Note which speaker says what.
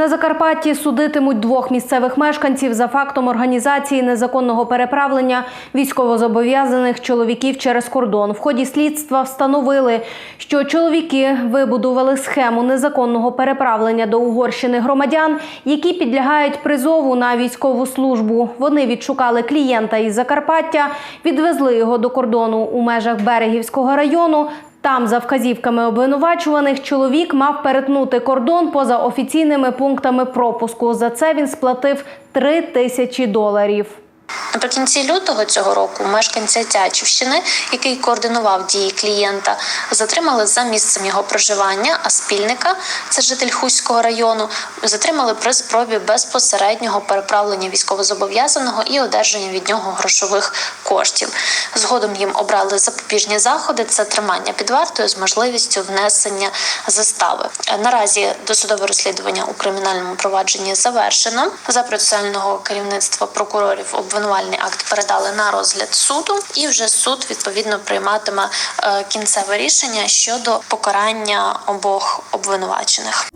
Speaker 1: На Закарпатті судитимуть двох місцевих мешканців за фактом організації незаконного переправлення військовозобов'язаних чоловіків через кордон. В ході слідства встановили, що чоловіки вибудували схему незаконного переправлення до Угорщини громадян, які підлягають призову на військову службу. Вони відшукали клієнта із Закарпаття, відвезли його до кордону у межах Берегівського району. Там, за вказівками обвинувачуваних, чоловік мав перетнути кордон поза офіційними пунктами пропуску. За це він сплатив 3 тисячі доларів.
Speaker 2: Наприкінці лютого цього року мешканця Тячівщини, який координував дії клієнта, затримали за місцем його проживання, а спільника, це житель Хуського району, затримали при спробі безпосереднього переправлення військовозобов'язаного і одержання від нього грошових коштів. Згодом їм обрали запобіжні заходи: це тримання під вартою з можливістю внесення застави. Наразі досудове розслідування у кримінальному провадженні завершено. За процесуального керівництва прокурорів обвинувальний акт передали на розгляд суду, і вже суд відповідно прийматиме е, кінцеве рішення щодо покарання обох обвинувачених.